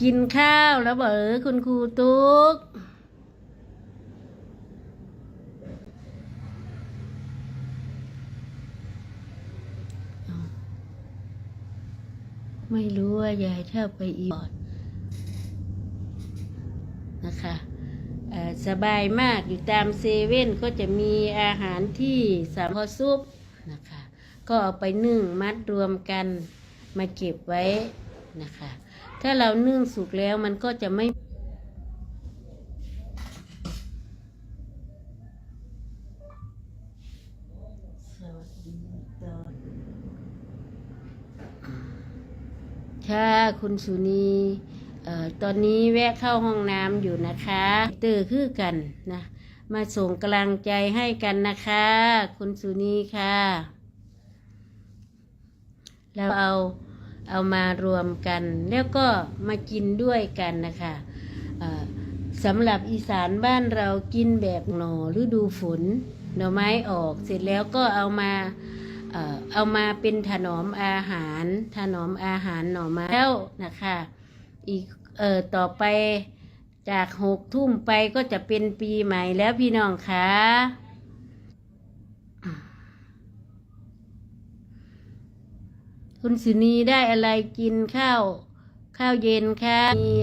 กินข้าวแล้วบอกเออคุณครูตุ๊กไม่รู้ว่ายายเท่าไปอีกนะคะสบายมากอยู่ตามเซเว่นก็จะมีอาหารที่สามพอซุปนะคะ ก็เอาไปนึ่งมัดรวมกันมาเก็บไว้ นะคะ ถ้าเรานึ่งสุกแล้วมันก็จะไม่ค่ะคุณสุนีเอ่อตอนนี้แวะเข้าห้องน้ำอยู่นะคะตื่อคือกันนะ มาส่งกำลังใจให้กันนะคะ คุณสุนีค่ะแล้วเอา เอามารวมกัน แล้วก็มากินด้วยกันนะคะสำหรับอีสานบ้านเรากินแบบหน่อฤดูฝนหน่อไม้ออกเสร็จแล้วก็เอามาเอ่อเอามาเป็นถนอมอาหาร ถนอมอาหารหน่อไม้แล้วนะคะอีกเอ่อต่อไปจากหกทุ่มไปก็จะเป็นปีใหม่แล้วพี่น้องคะ คุณสุนีได้อะไรกินข้าวข้าวเย็นค่ะมี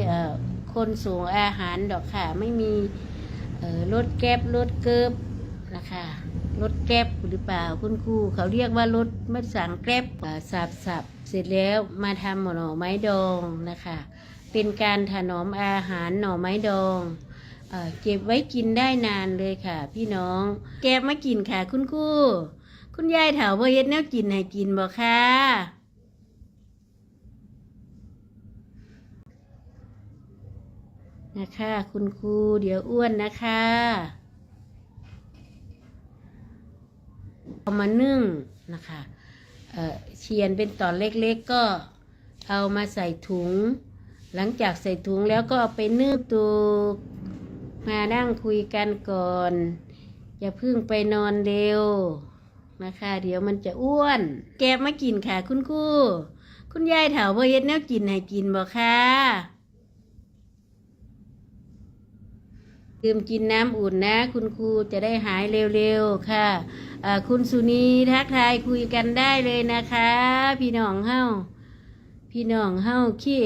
คนส่งอาหารดอกค่ะ ไม่มีรถแก๊บรถเกิบนะคะรถแก๊บหรือเปล่าคุณครูเขาเรียกว่ารถไม่สั่งแก๊บสับสับเสร็จแล้วมาทำหน่อไม้ดองนะคะ เป็นการถนอมอาหารหน่อไม้ดองเอเก็บไว้กินได้นานเลยค่ะ พี่น้อง แกบมากินค่ะ คุณครูคุณยายเถาบ่เฮ็ดแนวกินให้กินบ่ค่ะ นะคะ คุณครูเดี๋ยวอ้วนนะคะเอามานึ่งนะคะเออเชียนเป็นตอนเล็กๆก็เอามาใส่ถุง หลังจากใส่ถุงแล้วก็เอาไปนึ่งตูกมานั่งคุยกันก่อน อย่าเพิ่งไปนอนเร็วนะคะ เดี๋ยวมันจะอ้วน แกมากินค่ะคุณครูคุณยายถาบ่เฮ็ดแนวกินให้กินบ่ค่ะ ดื่มกินน้ำอุ่นนะ คุณครูจะได้หายเร็วๆค่ะอ่าคุณสุนีทักทายคุยกันได้เลยนะคะ พี่น้องเฮาพี่น้องเฮาขี้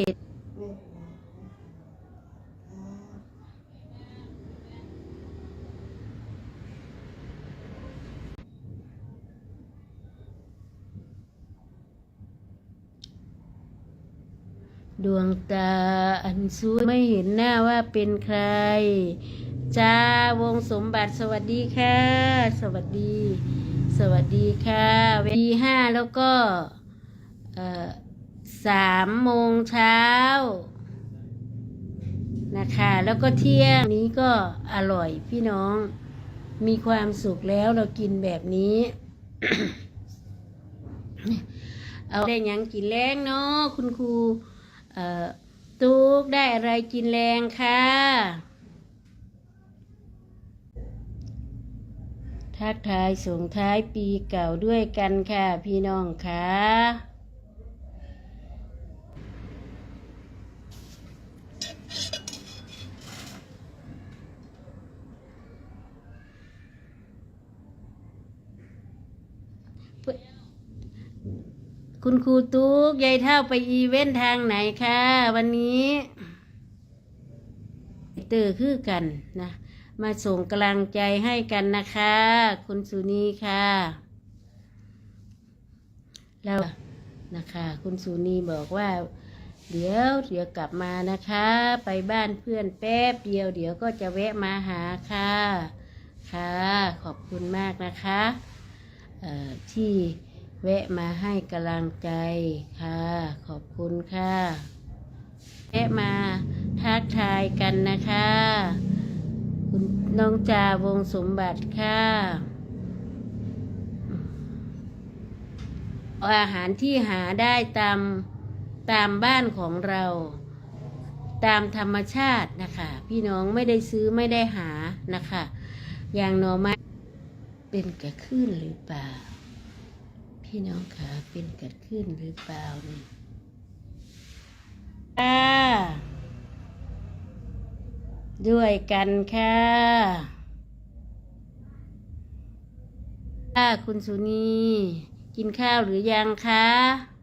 ดวงตาอันสวยไม่เห็นหน้าว่าเป็นใคร จ้าวงสมบัติสวัสดีค่ะ สวัสดี สวัสดีค่ะเวทีห้าแล้วก็สามโมงเช้านะคะแล้วก็เที่ยงนี้ก็อร่อยพี่น้องมีความสุขแล้วเรากินแบบนี้ เอาได้ยังกินแรงเนาะคุณครูตุ๊กได้อะไรกินแรงค่ะ ทักทายส่งท้ายปีเก่าด้วยกันค่ะพี่น้องค่ะคุณครูตุ๊กยายเท่าไปอีเวนต์ทางไหนคะวันนี้เตอคือกันนะ มาส่งกำลังใจให้กันนะคะ คุณสุนีค่ะแล้วนะคะ คุณสุนีบอกว่า เดี๋ยวเดี๋ยวกลับมานะคะ ไปบ้านเพื่อนแป๊บเดียวเดี๋ยวก็จะแวะมาหาค่ะ ค่ะ ขอบคุณมากนะคะที่แวะมาให้กำลังใจค่ะ ขอบคุณค่ะ แวะมาทักทายกันนะคะ น้องจาวงสมบัติค่ะอาหารที่หาได้ตามตามบ้านของเรา ตามธรรมชาตินะคะ พี่น้องไม่ได้ซื้อไม่ได้หานะคะ อย่างหน่อไม้เป็นกระขึ้นหรือเปล่า พี่น้องคะเป็นกระขึ้นหรือเปล่านี่ ด้วยกันค่ะค่ะคุณสุนี กินข้าวหรือยังคะ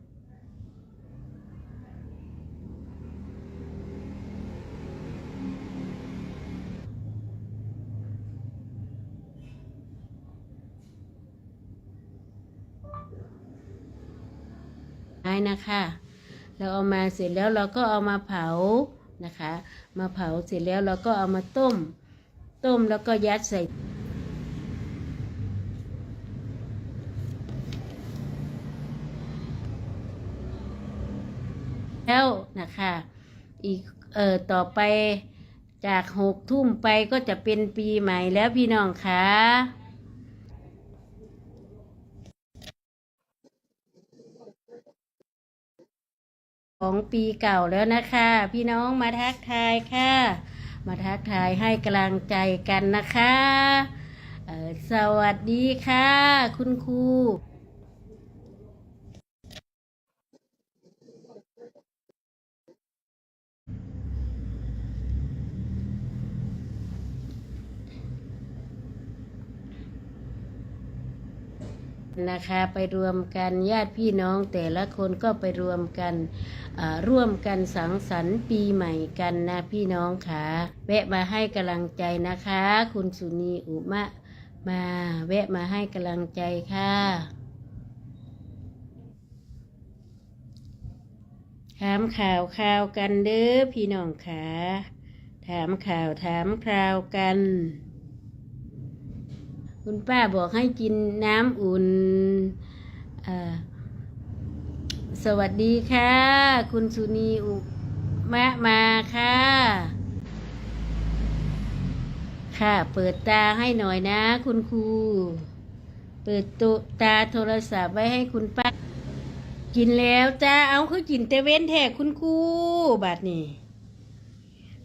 ไม้นะคะ เราเอามาเสร็จแล้วเราก็เอามาเผา นะคะ มาเผาเสร็จแล้วเราก็เอามาต้ม ต้มแล้วก็ยัดใส่แล้วนะคะอีกเอ่อต่อไปจากหกทุ่มไปก็จะเป็นปีใหม่แล้วพี่น้องคะ ของปีเก่าแล้วนะคะ พี่น้องมาทักทายค่ะ มาทักทายให้กำลังใจกันนะคะ สวัสดีค่ะ คุณครู นะคะไปรวมกันญาติพี่น้องแต่ละคนก็ไปรวมกันร่วมกันสังสรรค์ปีใหม่กันนะพี่น้องค่ะแวะมาให้กำลังใจนะคะ คุณสุนีอุมะมาแวะมาให้กำลังใจค่ะถามข่าวข่าวกันเด้อพี่น้องค่ะถามข่าวถามคราวกัน คุณป้าบอกให้กินน้ำอุ่น สวัสดีค่ะ คุณสุนีอุมะมาค่ะ ค่ะ เปิดตาให้หน่อยนะ คุณครู เปิดตุตาโทรศัพท์ไว้ให้คุณป้า กินแล้วจ้า เอาคือกินแต่เว้นแท้คุณครูบัดนี้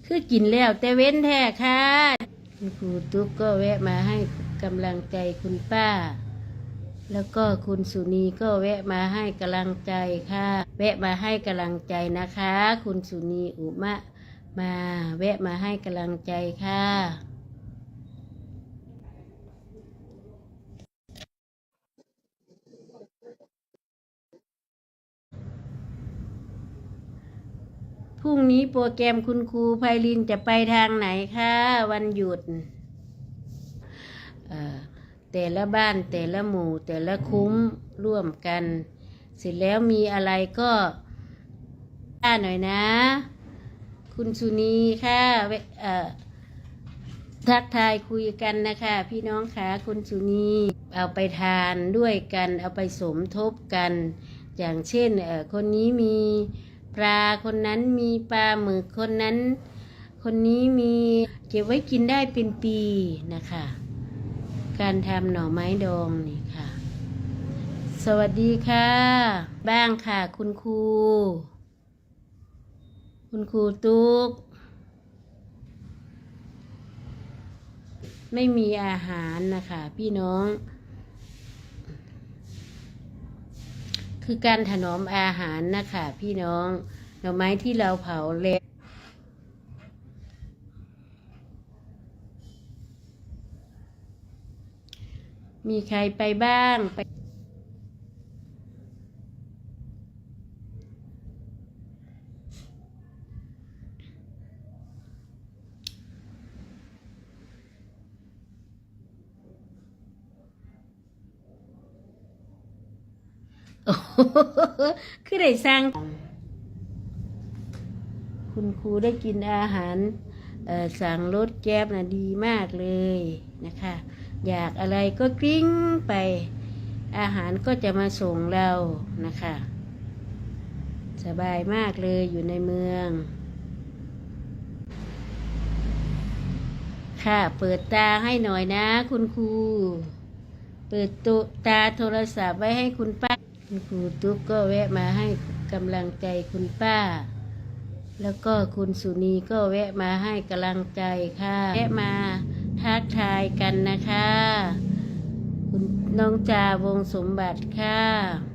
คือกินแล้วแต่เว้นแท้ค่ะ คุณครูตุ๊กก็แวะมาให้ กำลังใจคุณป้า แล้วก็คุณสุนีก็แวะมาให้กำลังใจค่ะ แวะมาให้กำลังใจนะคะ คุณสุนีอุมะมาแวะมาให้กำลังใจค่ะพรุ่งนี้โปรแกรมคุณครูไพลินจะไปทางไหนคะวันหยุด แต่ละบ้านแต่ละหมู่ แต่ละคุ้มร่วมกัน เสร็จแล้วมีอะไรก็อ่าหน่อยนะ คุณสุนีค่ะทักทายคุยกันนะคะ พี่น้องคะคุณสุนีเอาไปทานด้วยกัน เอาไปสมทบกัน อย่างเช่นคนนี้มีปลาคนนั้นมีปลาหมึกคนนั้น คนนี้มีเก็บไว้กินได้เป็นปีนะคะ การทำหน่อไม้ดองนี่ค่ะ สวัสดีค่ะ บ้างค่ะ คุณครู คุณครูตุ๊ก ไม่มีอาหารนะคะ พี่น้อง คือการถนอมอาหารนะคะ พี่น้อง หน่อไม้ที่เราเผาเละ มีใครไปบ้างไปคือได้สร้าง คุณครูได้กินอาหารสั่งรถแก๊บนะดีมากเลยนะคะ อยากอะไรก็กริ้งไป อาหารก็จะมาส่งเรานะคะ สบายมากเลยอยู่ในเมือง ค่ะเปิดตาให้หน่อยนะคุณครู เปิดตุตาโทรศัพท์ไว้ให้คุณป้า คุณครูตุ๊กก็แวะมาให้กำลังใจคุณป้าแล้วก็คุณสุนีก็แวะมาให้กำลังใจค่ะ แวะมา ทักทายกันนะคะ คุณน้องจาวงสมบัติค่ะ